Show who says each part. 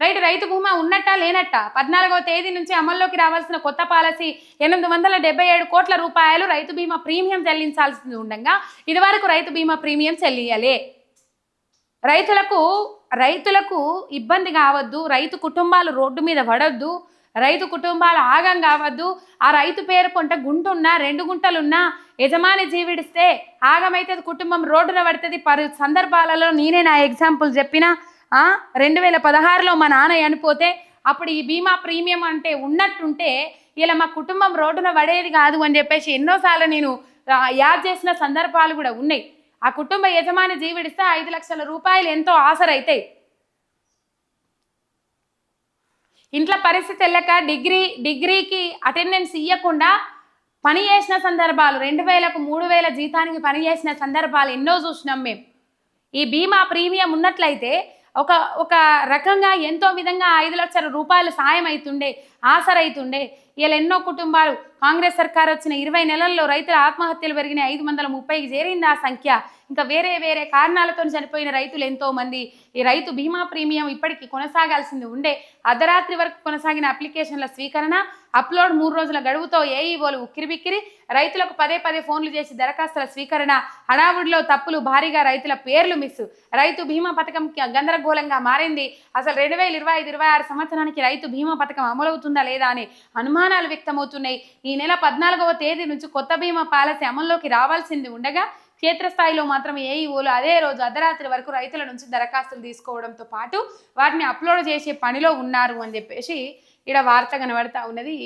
Speaker 1: Right రైతు బీమా ఉన్నట్టా లేనట్టా? పద్నాలుగవ తేదీ నుంచి అమల్లోకి రావాల్సిన కొత్త పాలసీ ఎనిమిది వందల డెబ్బై ఏడు కోట్ల రూపాయలు రైతు బీమా ప్రీమియం చెల్లించాల్సి ఉండగా ఇదివరకు రైతు బీమా ప్రీమియం చెల్లియలే రైతులకు రైతులకు ఇబ్బంది కావద్దు రైతు కుటుంబాలు రోడ్డు మీద పడొద్దు రైతు కుటుంబాలు ఆగం కావద్దు ఆ రైతు పేరు కొంట గుంటున్నా రెండు గుంటలున్నా యజమాని జీవిడిస్తే ఆగమైతే కుటుంబం రోడ్డున పడుతుంది. పలు సందర్భాలలో నేనే నా ఎగ్జాంపుల్ చెప్పిన రెండు వేల పదహారులో మా నాన్న చనిపోతే అప్పుడు ఈ బీమా ప్రీమియం అంటే ఉన్నట్టుంటే ఇలా మా కుటుంబం రోడ్డున పడేది కాదు అని చెప్పేసి ఎన్నోసార్లు నేను యాద్ చేసిన సందర్భాలు కూడా ఉన్నాయి. ఆ కుటుంబ యజమాని జీవిడిస్తే ఐదు లక్షల రూపాయలు ఎంతో ఆసరైతాయి ఇంట్లో పరిస్థితి వెళ్ళక డిగ్రీ డిగ్రీకి అటెండెన్స్ ఇవ్వకుండా పని చేసిన సందర్భాలు రెండు వేలకు మూడు వేల జీతానికి పని చేసిన సందర్భాలు ఎన్నో చూసినాం మేము. ఈ బీమా ప్రీమియం ఉన్నట్లయితే ఒక ఒక రకంగా ఎంతో విధంగా ఐదు లక్షల రూపాయలు సాయం అవుతుండే ఆసరైతుండే. ఇలా ఎన్నో కుటుంబాలు కాంగ్రెస్ సర్కార్ వచ్చిన ఇరవై నెలల్లో రైతుల ఆత్మహత్యలు పెరిగిన ఐదు వందల ముప్పైకి చేరింది ఆ సంఖ్య. ఇంకా వేరే వేరే కారణాలతో చనిపోయిన రైతులు ఎంతో మంది. ఈ రైతు బీమా ప్రీమియం ఇప్పటికీ కొనసాగాల్సింది ఉండే. అర్ధరాత్రి వరకు కొనసాగిన అప్లికేషన్ల స్వీకరణ అప్లోడ్ మూడు రోజుల గడువుతో ఏఈఓలు ఉక్కిరిబిక్కిరి. రైతులకు పదే పదే ఫోన్లు చేసి దరఖాస్తుల స్వీకరణ హడావుడిలో తప్పులు భారీగా రైతుల పేర్లు మిస్ రైతు బీమా పథకం గందరగోళంగా మారింది. అసలు రెండు వేల ఇరవై ఐదు ఇరవై ఆరు సంవత్సరానికి రైతు బీమా పథకం అమలవుతుందా లేదా అని అనుమానాలు వ్యక్తమవుతున్నాయి. ఈ నెల పద్నాలుగవ తేదీ నుంచి కొత్త బీమా పాలసీ అమల్లోకి రావాల్సింది ఉండగా క్షేత్రస్థాయిలో మాత్రం ఏఈఓలు అదే రోజు అర్ధరాత్రి వరకు రైతుల నుంచి దరఖాస్తులు తీసుకోవడంతో పాటు వాటిని అప్లోడ్ చేసే పనిలో ఉన్నారు అని చెప్పేసి ఇక్కడ వార్త కనబడతా ఉన్నది.